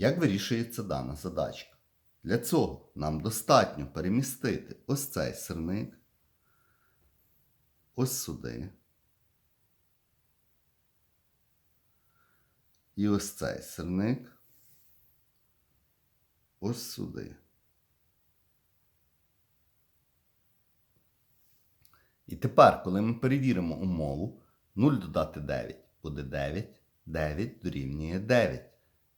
Як вирішується дана задачка? Для цього нам достатньо перемістити ось цей сирник, ось сюди. І ось цей сирник ось сюди. І тепер, коли ми перевіримо умову, 0 додати 9 буде 9, 9 дорівнює 9.